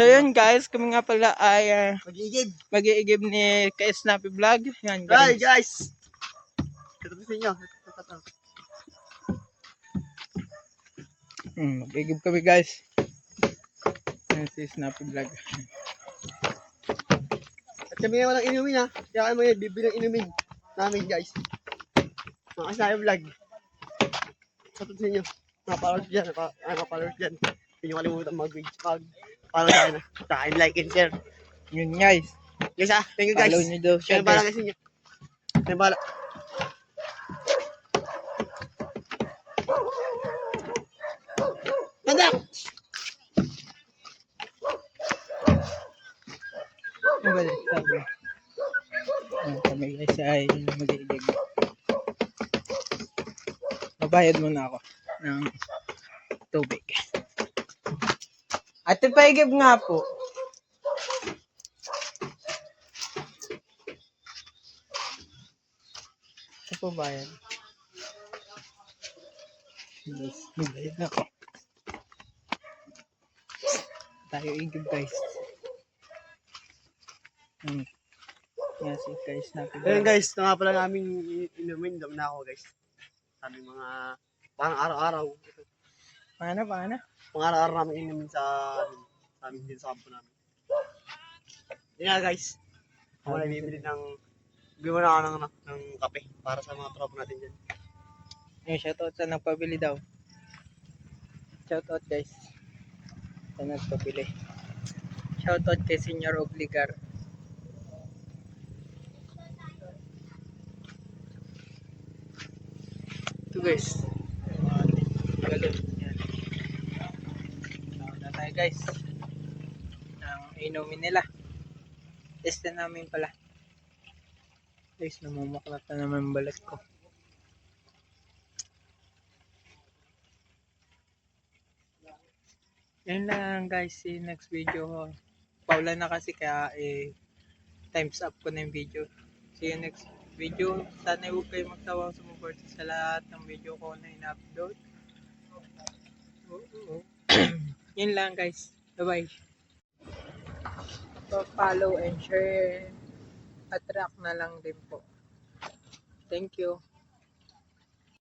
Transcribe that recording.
So yun guys, kami nga pala ay uh, Mag-iigib. mag-iigib ni Ka-Snappy Vlog. Yan Hi guys. guys! Inyo. Ito, ito, ito. Hmm, mag-iigib kami guys. Yan si Snappy Vlog. At kami nga walang inumin ha. Kaya kayo mga bibili ng inumin namin guys. Mga kasaya vlog. Followers dyan. Mga mga followers dyan. Hindi nyo kalimutan mag-page. Mag follow sa akin like and share. Yun guys. Guys ha. Thank you guys. Follow nyo daw siya Kaya bala guys. guys inyo. Kaya bala. Mandak! Ano ba din? Sabi. Yan, kami guys ay mag-iigib. Mabayad muna ako ng tubig. Ate, paigib nga po. Ito po bayad. Yes, magbayad na ako. Tayo igib guys. Hmm. Yan si guys. Ayun guys, ito nga pala namin inumin. Dam na ako guys. Sabi mga parang araw-araw. Paano, paano? Pang araw-araw namin inumin sa sa amin dito sa kampo namin. Yun nga guys. Ako na bibili ng bibili na ako ng, ng, ng kape para sa mga tropa natin dyan. Yung shoutout sa nagpabili daw. Shoutout guys. Sa nagpabili. Shoutout kay Senior Obligar. Ito guys. Galon. Guys. Ang inumin nila. Testa namin pala. Guys, namumuklat na naman balat ko. Yan lang guys, see you next video. Paulan na kasi kaya eh, times up ko na yung video. See you next video. Sana huwag kayo magsawang sumuport sa lahat ng video ko na in-upload. Oo. Yun lang guys. Bye-bye. So, follow and share. At track na lang din po. Thank you.